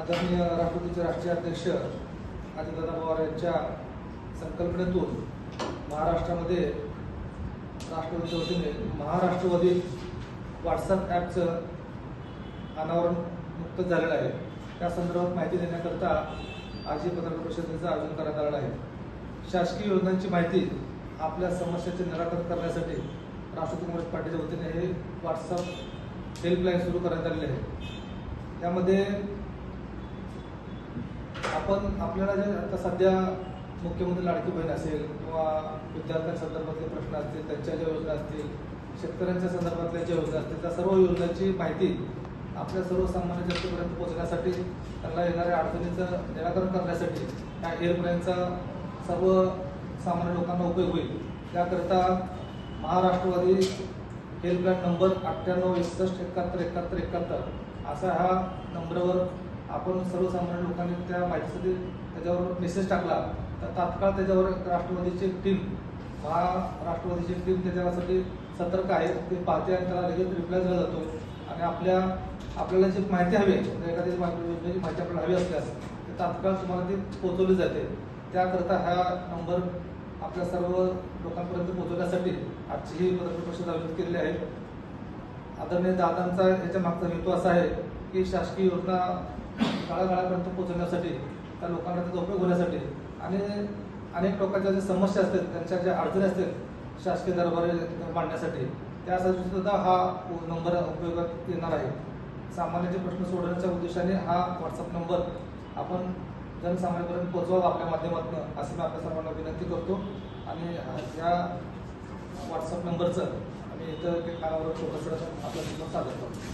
आदरणीय राष्ट्रपतीचे राष्ट्रीय अध्यक्ष अजितदादा पवार यांच्या संकल्पनेतून महाराष्ट्रामध्ये राष्ट्रपतीच्या वतीने महाराष्ट्रवादी व्हॉट्सअप ॲपचं अनावरण नुकतंच झालेलं आहे. त्या संदर्भात माहिती देण्याकरता आज ही पत्रकार परिषदेचं आयोजन करण्यात आलेलं आहे. शासकीय योजनांची माहिती आपल्या समस्याचे निराकरण करण्यासाठी राष्ट्रवादी काँग्रेस पार्टीच्या वतीने हे व्हॉट्सअप हेल्पलाईन सुरू करण्यात आलेली आहे. त्यामध्ये आपण आपल्याला जे आता सध्या मुख्यमंत्री लाडकी बहीण असेल किंवा विद्यार्थ्यांसंदर्भातले प्रश्न असतील त्यांच्या ज्या योजना असतील शेतकऱ्यांच्या संदर्भातल्या ज्या योजना असतील त्या सर्व योजनांची माहिती आपल्या सर्वसामान्य जनतेपर्यंत पोहोचण्यासाठी त्यांना येणाऱ्या अडचणीचं निराकरण करण्यासाठी ह्या हेल्पलाईनचा सर्व सामान्य लोकांना उपयोग होईल. त्याकरिता महाराष्ट्रवादी हेल्पलाईन नंबर अठ्ठ्याण्णव एकसष्ट एकाहत्तर एकाहत्तर एकाहत्तर असा ह्या नंबरवर आपण सर्वसामान्य लोकांनी त्या माहितीसाठी त्याच्यावर मेसेज टाकला. तर तात्काळ त्याच्यावर राष्ट्रवादीची टीम महाराष्ट्रवादीची राष्ट्रवादीची टीम त्याच्यासाठी सतर्क आहे. ते पाहते आणि त्याला लगेच रिप्लाय दिला जातो. आणि आपल्या आपल्याला जी माहिती हवी आहे म्हणजे एखादी माहिती योजनेची म्हणजे माहिती आपल्याला हवी असल्यास ते तात्काळ तुम्हाला ती पोहोचवली जाते. त्याकरता हा नंबर आपल्या सर्व लोकांपर्यंत पोहोचवण्यासाठी आजची ही पत्रकार परिषद आयोजित केलेली आहे. आदरणीय दादांचा याच्या मागचा हेतू असा आहे की शासकीय योजना गाळागाळापर्यंत पोहोचवण्यासाठी त्या लोकांना त्याचा उपयोग होण्यासाठी आणि अनेक लोकांच्या ज्या समस्या असतात त्यांच्या ज्या अडचणी असतात शासकीय दरबारे मांडण्यासाठी त्यासाठी सुद्धा हा नंबर उपयोगात येणार आहे. सामान्याचे प्रश्न सोडवण्याच्या उद्देशाने हा व्हॉट्सअप नंबर आपण जनसामान्यापर्यंत पोहोचवावा आपल्या माध्यमातून असं मी आपल्या सर्वांना विनंती करतो. आणि या व्हॉट्सअप नंबरचं आम्ही इतर कानावर छोटंसं आपल्या सादर करतो.